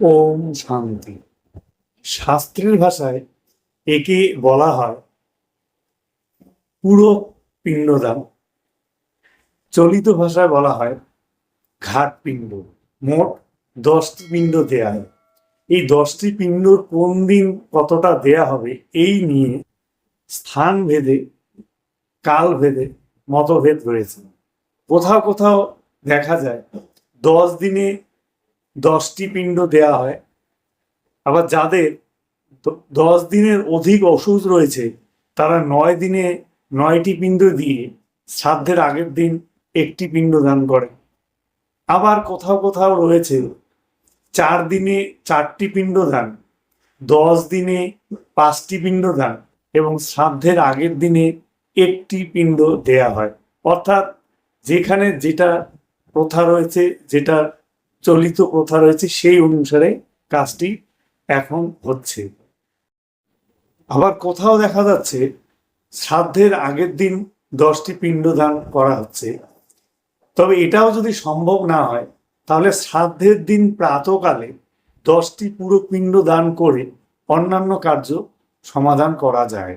ওম শান্তি। শাস্ত্রের ভাষায় একে বলা হয় পুরো পিণ্ডদান। চলিত ভাষায় বলা হয় ঘাট পিণ্ড। মোট দশটি পিণ্ড দেয়া হয়। এই দশটি পিণ্ডর কোন দিন কতটা দেয়া হবে এই নিয়ে স্থান ভেদে কাল ভেদে মতভেদ রয়েছে। কোথাও কোথাও দেখা যায় দশ দিনে দশটি পিণ্ড দেয়া হয়। আবার যাদের দশ দিনের অধিক ওষুধ রয়েছে, তারা নয় দিনে নয়টি পিণ্ড দিয়ে শ্রাদ্ধের আগের দিন একটি পিণ্ড দান করে। আবার কোথাও কোথাও রয়েছে, চার দিনে চারটি পিণ্ড দান, দশ দিনে পাঁচটি পিণ্ড দান এবং শ্রাদ্ধের আগের দিনে একটি পিণ্ড দেয়া হয়। অর্থাৎ যেখানে যেটা প্রথা রয়েছে, যেটা চলিত প্রথা রয়েছে, সেই অনুসারে কাজটি এখন হচ্ছে। আবার কোথাও দেখা যাচ্ছে, শ্রাদ্ধের আগের দিন দশটি পিণ্ডদান করা হচ্ছে। তবে এটাও যদি সম্ভব না হয়, তাহলে শ্রাদ্ধের দিন প্রাতকালে দশটি পুরো পিণ্ড দান করে অন্যান্য কার্য সমাধান করা যায়।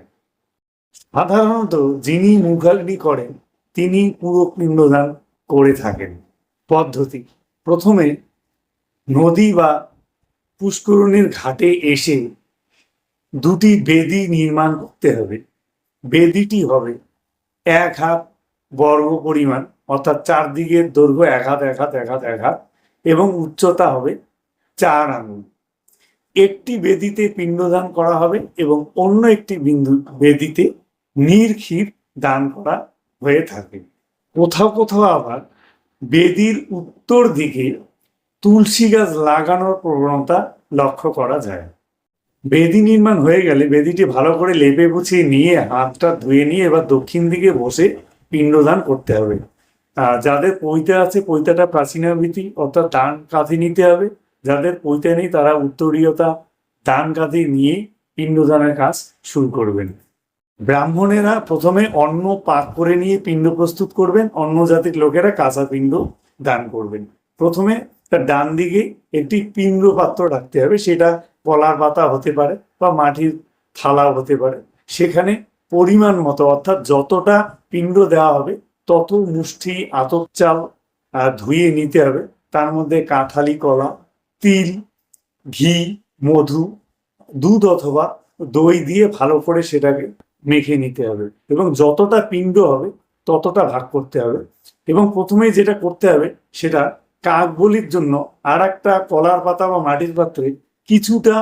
সাধারণত যিনি মুখাগ্নি করেন তিনি পুরো পিণ্ডদান করে থাকেন। পদ্ধতি প্রথমে নদী বা পুষ্করণীর ঘাটে এসে দুটি বেদি নির্মাণ করতে হবে। বেদিটি হবে এক হাত বর্গ পরিমাণ, অর্থাৎ চারদিকের দৈর্ঘ্য এক হাত এক হাত এক হাত এক হাত, এবং উচ্চতা হবে চার আঙুল একটি বেদিতে পিণ্ডদান করা হবে এবং অন্য একটি বিন্দু বেদিতে নির্ক্ষীর দান করা হয়ে থাকে। কোথাও কোথাও আবার বেদির উত্তর দিকে তুলসী গাছ লাগানোর প্রবণতা লক্ষ্য করা যায়। বেদি নির্মাণ হয়ে গেলে বেদিটি ভালো করে লেপে গুছিয়ে নিয়ে, হাতটা ধুয়ে নিয়ে এবার দক্ষিণ দিকে বসে পিণ্ডদান করতে হবে। যাদের পৈতে আছে, পৈতাটা প্রাচীনাবৃত্তি অর্থাৎ ডান কাঁধে নিতে হবে। যাদের পৈতে নেই, তারা উত্তরীয়তা ডান কাঁধে নিয়ে পিণ্ডদানের কাজ শুরু করবেন। ব্রাহ্মণেরা প্রথমে অন্ন পাক করে নিয়ে পিণ্ড প্রস্তুত করবেন, অন্য জাতির লোকেরা কাঁচা পিণ্ড দান করবেন। প্রথমে তার ডান দিকে একটি পিণ্ড পাত্র রাখতে হবে, সেটা কলার পাতা হতে পারে বা মাটির থালাও হতে পারে। সেখানে পরিমাণ মতো, অর্থাৎ যতটা পিণ্ড দেওয়া হবে, তত মুষ্টি, আতপ চাল ধুয়ে নিতে হবে। তার মধ্যে কাঁঠালি, কলা, তিল, ঘি, মধু, দুধ অথবা দই দিয়ে ভালো করে সেটাকে মেখে নিতে হবে এবং যতটা পিণ্ড হবে, ততটা ভাগ করতে হবে এবং প্রথমে যেটা করতে হবে সেটা কাকবলির জন্য আর একটা কলার পাতা বা মাটির পাত্রে কিছুটা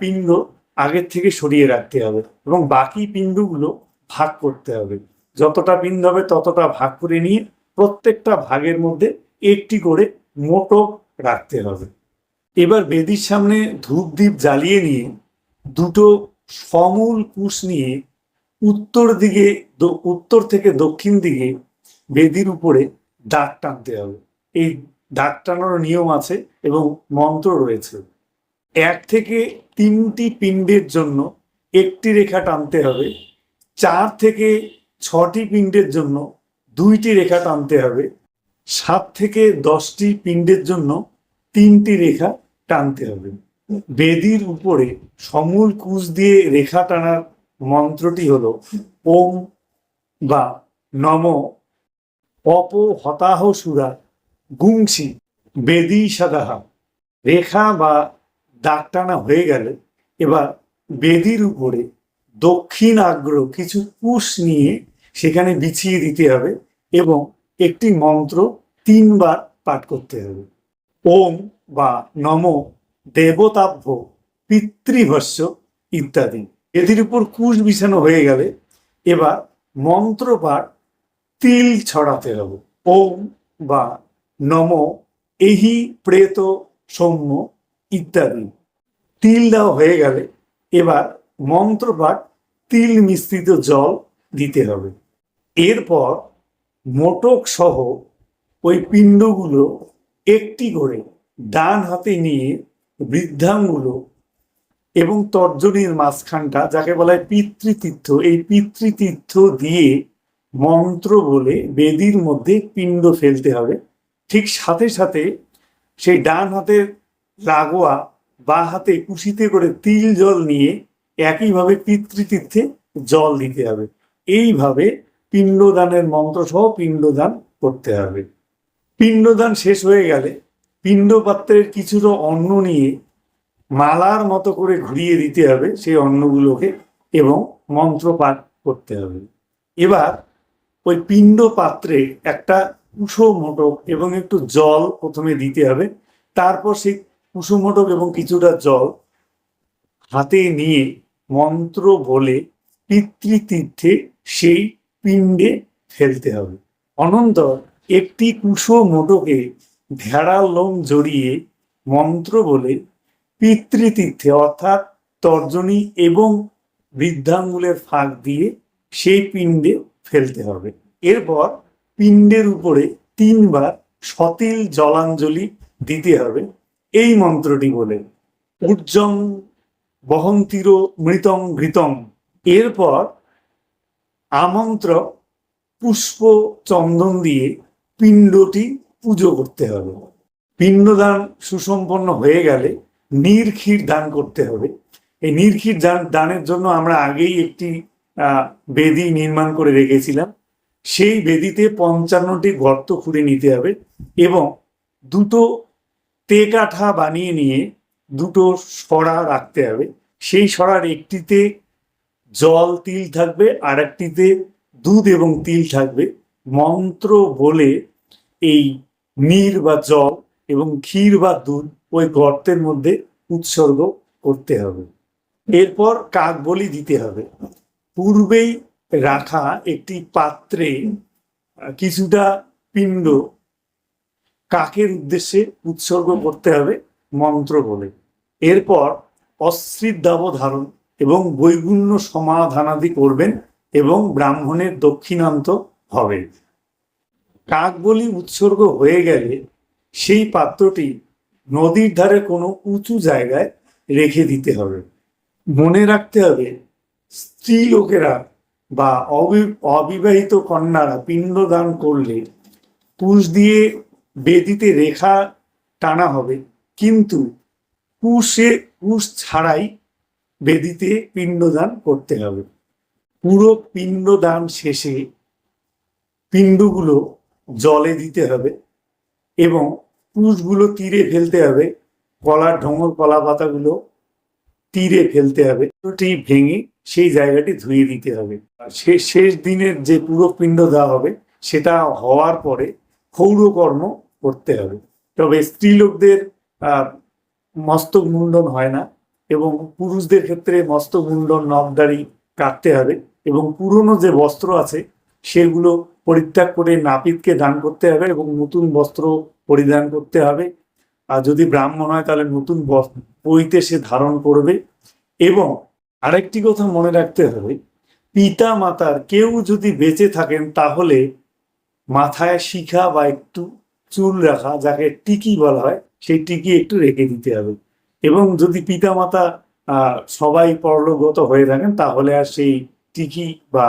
পিণ্ড আগের থেকে সরিয়ে রাখতে হবে এবং বাকি পিণ্ডগুলো ভাগ করতে হবে। যতটা পিণ্ড হবে ততটা ভাগ করে নিয়ে প্রত্যেকটা ভাগের মধ্যে একটি করে মোটক রাখতে হবে। এবার বেদির সামনে ধূপ দ্বীপ জ্বালিয়ে নিয়ে দুটো সমূল কুশ নিয়ে উত্তর দিকে উত্তর থেকে দক্ষিণ দিকে বেদির উপরে দাগ টানতে হবে। এই দাগ টানার নিয়ম আছে এবং মন্ত্র রয়েছে। এক থেকে তিনটি পিণ্ডের জন্য একটি রেখা টানতে হবে। চার থেকে ছটি পিণ্ডের জন্য দুইটি রেখা টানতে হবে। সাত থেকে দশটি পিণ্ডের জন্য তিনটি রেখা টানতে হবে। বেদির উপরে সমূল কুশ দিয়ে রেখা টানার মন্ত্রটি হলো, ওম বা নম অপ হতাহ সুরা গুংসি বেদি সাদাহা রেখা বা দাগ টানা হয়ে গেলে এবার বেদির উপরে দক্ষিণ আগ্র কিছু কুশ নিয়ে সেখানে বিছিয়ে দিতে হবে এবং একটি মন্ত্র তিনবার পাঠ করতে হবে। ওম বা নম দেবতাভ্য, পিতৃভস্য ইত্যাদি। এদের উপর কুশ বিছানো হয়ে গেলে এবার মন্ত্র মন্ত্রপাঠ তিল ছড়াতে হবে। ওম বা নম এহি প্রেত সৌম্য ইত্যাদি। তিল দেওয়া হয়ে গেলে এবার মন্ত্রপাঠ তিল মিশ্রিত জল দিতে হবে। এরপর মোটক সহ ওই পিণ্ডগুলো একটি করে ডান হাতে নিয়ে বৃদ্ধাঙ্গুলো এবং তর্জনীর মাঝখানটা যাকে বলা হয় পিতৃতীর্থ, এই পিতৃতীর্থ দিয়ে মন্ত্র বলে বেদির মধ্যে পিণ্ড ফেলতে হবে। ঠিক সাথে সাথে সেই ডান হাতের লাগোয়া বা হাতে কুশিতে করে তিল জল নিয়ে একইভাবে পিতৃতীর্থে জল দিতে হবে। এইভাবে পিণ্ডদানের মন্ত্র সহ পিণ্ডদান করতে হবে। পিণ্ডদান শেষ হয়ে গেলে পিণ্ডপাত্রের কিছুটা অন্ন নিয়ে মালার মতো করে ঘুরিয়ে দিতে হবে সেই অন্নগুলোকে এবং মন্ত্র পাঠ করতে হবে। এবার ওই পিণ্ড পাত্রে একটা কুসুমোটক এবং একটু জল প্রথমে দিতে হবে। তারপর সেই কুসুমোটক এবং কিছুটা জল হাতে নিয়ে মন্ত্র বলে পিতৃতীর্থে সেই পিণ্ডে ফেলতে হবে। অনন্তর একটি কুশো মোটকে ভেড়ার লোম জড়িয়ে মন্ত্র বলে পিতৃতীর্থে অর্থাৎ তর্জনী এবং বৃদ্ধাঙ্গুলের ফাঁক দিয়ে সেই পিণ্ডে ফেলতে হবে। এরপর পিণ্ডের উপরে তিনবার সতিল জলাঞ্জলি দিতে হবে। এই মন্ত্রটি বলে উজ্জং বহন্তির মৃতং ঘৃতং। এরপর আমন্ত্র পুষ্প চন্দন দিয়ে পিণ্ডটি পুজো করতে হবে। পিণ্ডদান সুসম্পন্ন হয়ে গেলে নির্ক্ষীর দান করতে হবে। এই নির্ক্ষীর দান, দানের জন্য আমরা আগেই একটি বেদি নির্মাণ করে রেখেছিলাম। সেই বেদিতে পঞ্চান্নটি গর্ত খুঁড়ে নিতে হবে এবং দুটো তেকাঠা বানিয়ে নিয়ে দুটো সরা রাখতে হবে। সেই সরার একটিতে জল, তিল থাকবে আর একটিতে দুধ এবং তিল থাকবে। মন্ত্র বলে এই নীর বা জল এবং ক্ষীর বা দুধ ওই গর্তের মধ্যে উৎসর্গ করতে হবে। এরপর কাক বলি দিতে হবে। পূর্বেই রাখা একটি পাত্রে কিছুটা পিণ্ড কাকের উদ্দেশ্যে উৎসর্গ করতে হবে মন্ত্র বলে। এরপর অশ্রিত দাব ধারণ এবং বৈগুণ্য সমাধানাদি করবেন এবং ব্রাহ্মণের দক্ষিণান্ত হবে। কাক বলি উৎসর্গ হয়ে গেলে সেই পাত্রটি নদীর ধারে কোনো উঁচু জায়গায় রেখে দিতে হবে। মনে রাখতে হবে, স্ত্রী লোকেরা বা অবি- অবিবাহিত কন্যারা পিণ্ডদান করলে পুষ দিয়ে বেদিতে রেখা টানা হবে। কিন্তু পুষে, পুষ ছাড়াই বেদিতে পিণ্ডদান করতে হবে। পুরো পিণ্ডদান শেষে পিণ্ডগুলো জলে দিতে হবে এবং পুষগুলো তীরে ফেলতে হবে কলার ঢোঙর, কলা পাতাগুলো তীরে ফেলতে হবে। ভেঙে সেই জায়গাটি ধুয়ে দিতে হবে। শেষ শেষ দিনের যে পুরো পিণ্ড দেওয়া হবে, সেটা হওয়ার পরে ক্ষৌরকর্ম করতে হবে। তবে স্ত্রীলোকদের মস্তক মুন্ডন হয় না এবং পুরুষদের ক্ষেত্রে মস্তক মুন্ডন নবদাড়ি কাটতে হবে এবং পুরনো যে বস্ত্র আছে, সেগুলো পরিত্যাগ করে নাপিতকে দান করতে হবে এবং নতুন বস্ত্র পরিধান করতে হবে। আর যদি ব্রাহ্মণ হয়, তাহলে নতুন পৈতে সে ধারণ করবে। এবং আরেকটি কথা মনে রাখতে হবে পিতা মাতার কেউ যদি বেঁচে থাকেন, তাহলে মাথায় শিখা বা একটু চুল রাখা, যাকে টিকি বলা হয়, সেই টিকি একটু রেখে দিতে হবে। এবং যদি পিতা মাতা সবাই পরলোকগত হয়ে থাকেন, তাহলে আর সেই টিকি বা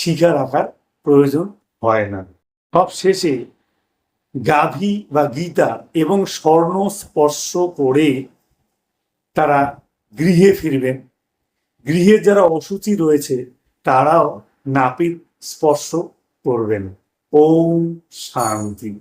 শিখা রাখার প্রয়োজন হয় না। সব শেষে গাভী বা গীতা এবং স্বর্ণ স্পর্শ করে তারা গৃহে ফিরবেন। গৃহে যারা অসুচি রয়েছে, তারাও নাপিত স্পর্শ করবেন। ওম শান্তি।